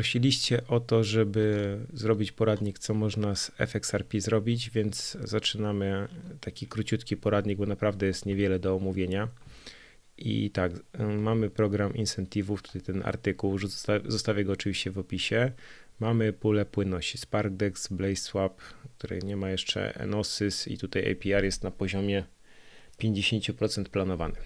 Prosiliście o to, żeby zrobić poradnik, co można z FXRP zrobić, więc zaczynamy taki króciutki poradnik, bo naprawdę jest niewiele do omówienia. I tak, mamy program incentywów, tutaj ten artykuł, zostawię go oczywiście w opisie. Mamy pulę płynności SparkDex, BlazeSwap, której nie ma jeszcze Enosys i tutaj APR jest na poziomie 50% planowany.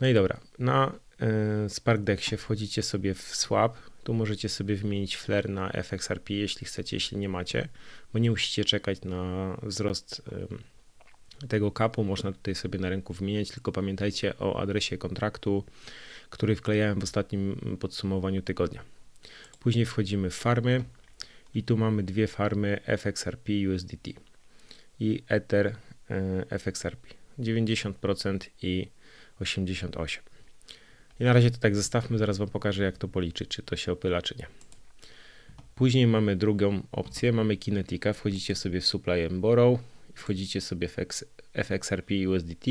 No i dobra, na e, SparkDexie wchodzicie sobie w swap, tu możecie sobie wymienić flare na FXRP, jeśli chcecie, jeśli nie macie, bo nie musicie czekać na wzrost tego kapu, można tutaj sobie na rynku wymieniać, tylko pamiętajcie o adresie kontraktu, który wklejałem w ostatnim podsumowaniu tygodnia. Później wchodzimy w farmy i tu mamy dwie farmy FXRP USDT i Ether e, FXRP 90% i 88%. I na razie to tak zostawmy, zaraz Wam pokażę jak to policzyć, czy to się opyla, czy nie. Później mamy drugą opcję, mamy Kinetica, wchodzicie sobie w Supply and Borrow, wchodzicie sobie w FXRP USDT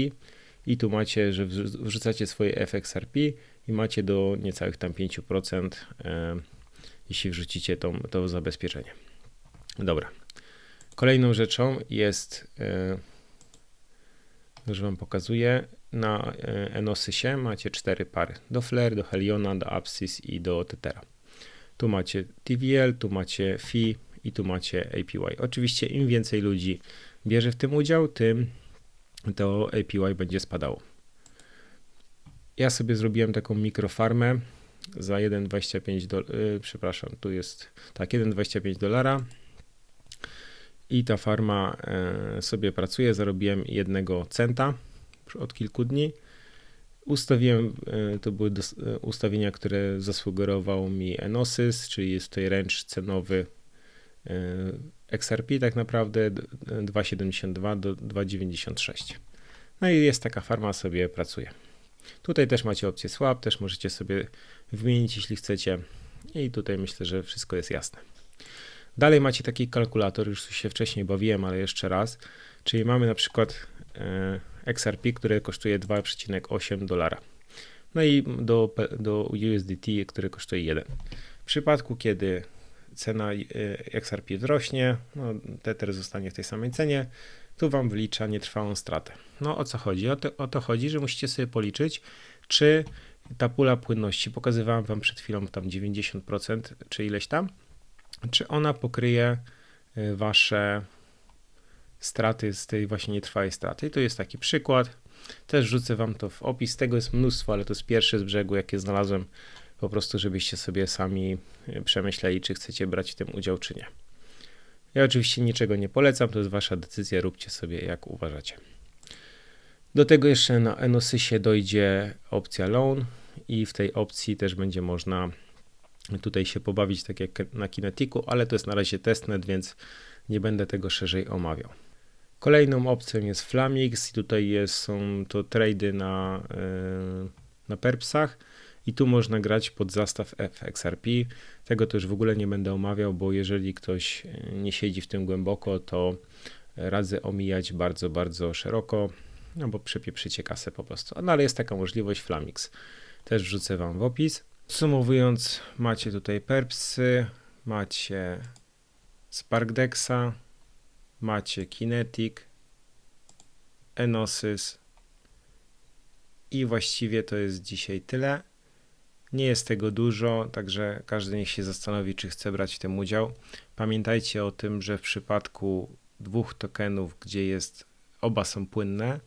i tu macie, że wrzucacie swoje FXRP i macie do niecałych tam 5%, e, jeśli wrzucicie to, to zabezpieczenie. Dobra. Kolejną rzeczą jest, e, już Wam pokazuję, na e, Enosysie macie cztery pary. Do Flare, do Heliona, do Apsis i do Tethera. Tu macie TVL, tu macie FI i tu macie APY. Oczywiście im więcej ludzi bierze w tym udział, tym to APY będzie spadało. Ja sobie zrobiłem taką mikrofarmę za 1,25 dolara, yy, przepraszam, tu jest tak 1,25 dolara i ta farma yy, sobie pracuje, zarobiłem jednego centa od kilku dni. Ustawiłem, yy, to były dos, y, ustawienia, które zasugerował mi Enosys, czyli jest tutaj range cenowy y, XRP tak naprawdę 2,72 do 2,96. No i jest taka farma, sobie pracuje. Tutaj też macie opcję swap, też możecie sobie wymienić, jeśli chcecie. I tutaj myślę, że wszystko jest jasne. Dalej macie taki kalkulator, już się wcześniej bawiłem, ale jeszcze raz. Czyli mamy na przykład e, XRP, które kosztuje 2,8 dolara. No i do, do USDT, które kosztuje 1. W przypadku, kiedy cena y, XRP wzrośnie, no, Tether zostanie w tej samej cenie, tu Wam wlicza nietrwałą stratę. No o co chodzi? O to, o to chodzi, że musicie sobie policzyć, czy ta pula płynności, pokazywałem Wam przed chwilą tam 90%, czy ileś tam, czy ona pokryje y, Wasze straty z tej właśnie nietrwałej straty. I to jest taki przykład. Też rzucę Wam to w opis. Tego jest mnóstwo, ale to jest pierwszy z brzegu, jakie znalazłem po prostu, żebyście sobie sami e, przemyśleli, czy chcecie brać w tym udział, czy nie. Ja oczywiście niczego nie polecam, to jest wasza decyzja, róbcie sobie jak uważacie. Do tego jeszcze na Enosysie dojdzie opcja Loan i w tej opcji też będzie można tutaj się pobawić tak jak na Kinetiku, ale to jest na razie testnet, więc nie będę tego szerzej omawiał. Kolejną opcją jest Flamix i tutaj jest, są to trady na, yy, na perpsach i tu można grać pod zastaw FXRP. Tego też w ogóle nie będę omawiał, bo jeżeli ktoś e, nie siedzi w tym głęboko, to radzę omijać bardzo, bardzo szeroko, no bo przepieprzycie kasę po prostu. No ale jest taka możliwość Flamix. Też wrzucę Wam w opis. Podsumowując, macie tutaj Perpsy, macie SparkDexa, macie Kinetic, Enosys i właściwie to jest dzisiaj tyle. Nie jest tego dużo, także każdy niech się zastanowi, czy chce brać w tym udział. Pamiętajcie o tym, że w przypadku dwóch tokenów, gdzie jest oba są płynne,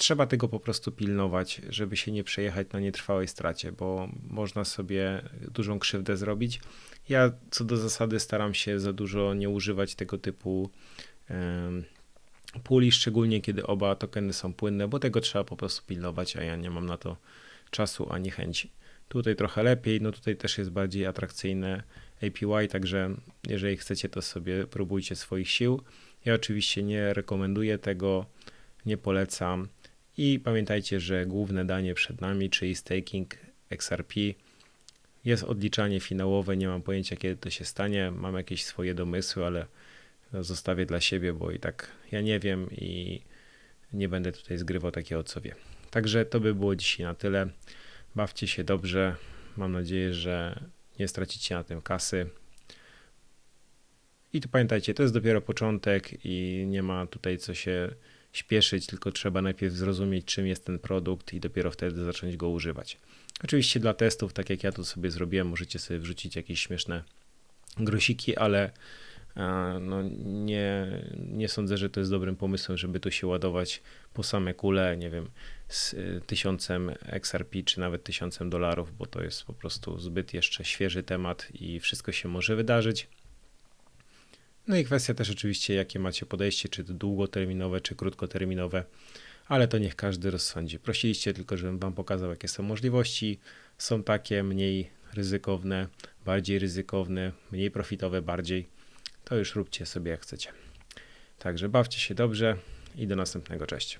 trzeba tego po prostu pilnować, żeby się nie przejechać na nietrwałej stracie, bo można sobie dużą krzywdę zrobić. Ja co do zasady staram się za dużo nie używać tego typu puli, szczególnie kiedy oba tokeny są płynne, bo tego trzeba po prostu pilnować, a ja nie mam na to czasu ani chęci. Tutaj trochę lepiej, no tutaj też jest bardziej atrakcyjne APY, także jeżeli chcecie, to sobie próbujcie swoich sił. Ja oczywiście nie rekomenduję tego, nie polecam. I pamiętajcie, że główne danie przed nami, czyli staking XRP, jest odliczanie finałowe. Nie mam pojęcia, kiedy to się stanie. Mam jakieś swoje domysły, ale zostawię dla siebie, bo i tak ja nie wiem i nie będę tutaj zgrywał takiego, co wie. Także to by było dzisiaj na tyle. Bawcie się dobrze. Mam nadzieję, że nie stracicie na tym kasy. I tu pamiętajcie, to jest dopiero początek i nie ma tutaj co się śpieszyć, tylko trzeba najpierw zrozumieć, czym jest ten produkt i dopiero wtedy zacząć go używać. Oczywiście dla testów, tak jak ja tu sobie zrobiłem, możecie sobie wrzucić jakieś śmieszne grosiki, ale no, nie, nie sądzę, że to jest dobrym pomysłem, żeby tu się ładować po same kule, nie wiem, z y, tysiącem XRP czy nawet tysiącem dolarów, bo to jest po prostu zbyt jeszcze świeży temat i wszystko się może wydarzyć. No i kwestia też oczywiście, jakie macie podejście, czy to długoterminowe, czy krótkoterminowe, ale to niech każdy rozsądzi. Prosiliście tylko, żebym Wam pokazał, jakie są możliwości. Są takie mniej ryzykowne, bardziej ryzykowne, mniej profitowe, bardziej. To już róbcie sobie jak chcecie. Także bawcie się dobrze i do następnego. Cześć.